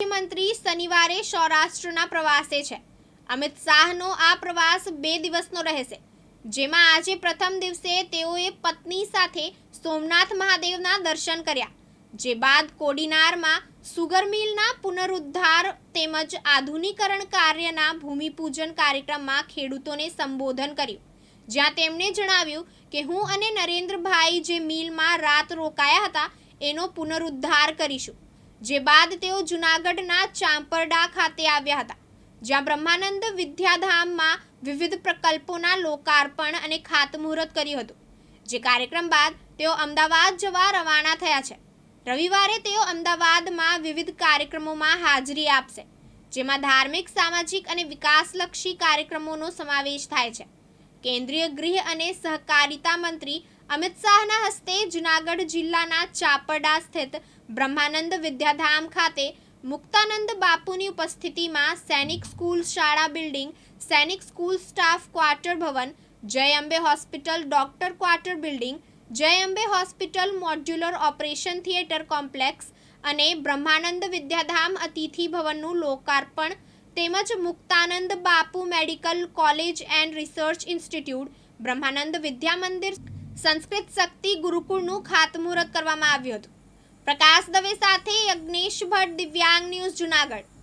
મુખ્યમંત્રી શનિવારે સૌરાષ્ટ્રના પ્રવાસે છે. અમિત શાહનો આ પ્રવાસ બે દિવસનો રહેશે, જેમાં આજે પ્રથમ દિવસે તેઓએ પત્ની સાથે સોમનાથ મહાદેવના દર્શન કર્યા, જે બાદ કોડીનારમાં સુગર મિલના પુનરુદ્ધાર તેમજ આધુનિકરણ કાર્યના ભૂમિપૂજન કાર્યક્રમમાં ખેડૂતોને સંબોધન કર્યું. જ્યાં તેમણે જણાવ્યું કે હું અને નરેન્દ્રભાઈ જે મિલમાં રાત રોકાયા હતા, એનો પુનરુદ્ધાર કરીશું. જે બાદ તેઓ જૂનાગઢના ચાંપરડા ખાતે આવ્યા હતા, જ્યાં બ્રહ્માનંદ વિદ્યાધામમાં વિવિધ પ્રકલ્પોના લોકાર્પણ અને ખાતમુહૂર્ત કર્યું હતું. જે કાર્યક્રમ બાદ તેઓ અમદાવાદ જવા રવાના થયા છે. રવિવારે તેઓ અમદાવાદમાં વિવિધ કાર્યક્રમોમાં હાજરી આપશે, જેમાં ધાર્મિક, સામાજિક અને વિકાસલક્ષી કાર્યક્રમોનો સમાવેશ થાય છે. કેન્દ્રીય ગૃહ અને સહકારિતા મંત્રી અમિત શાહના હસ્તે જૂનાગઢ જિલ્લાના ચાપડા સ્થિત બ્રહ્માનંદ વિદ્યાધામ ખાતે મુક્તાનંદ બાપુની ઉપસ્થિતિમાં સૈનિક સ્કૂલ શાળા બિલ્ડિંગ, સૈનિક સ્કૂલ સ્ટાફ ક્વાર્ટર ભવન, Jay Ambe hospital doctor quarter building, Jay Ambe hospital modular operation theatre complex અને બ્રહ્માનંદ વિદ્યાધામ અતિથિ ભવનનું લોકાર્પણ તેમજ Muktanand Bapu medical college and research institute, Brahmanand Vidya Mandir Sanskrit શક્તિ ગુરુકુળનું ખાતમુહૂર્ત કરવામાં આવ્યું હતું. પ્રકાશ દવે સાથે યજ્ઞેશ ભટ્ટ દિવ્યાંગ ન્યૂઝ જુનાગઢ.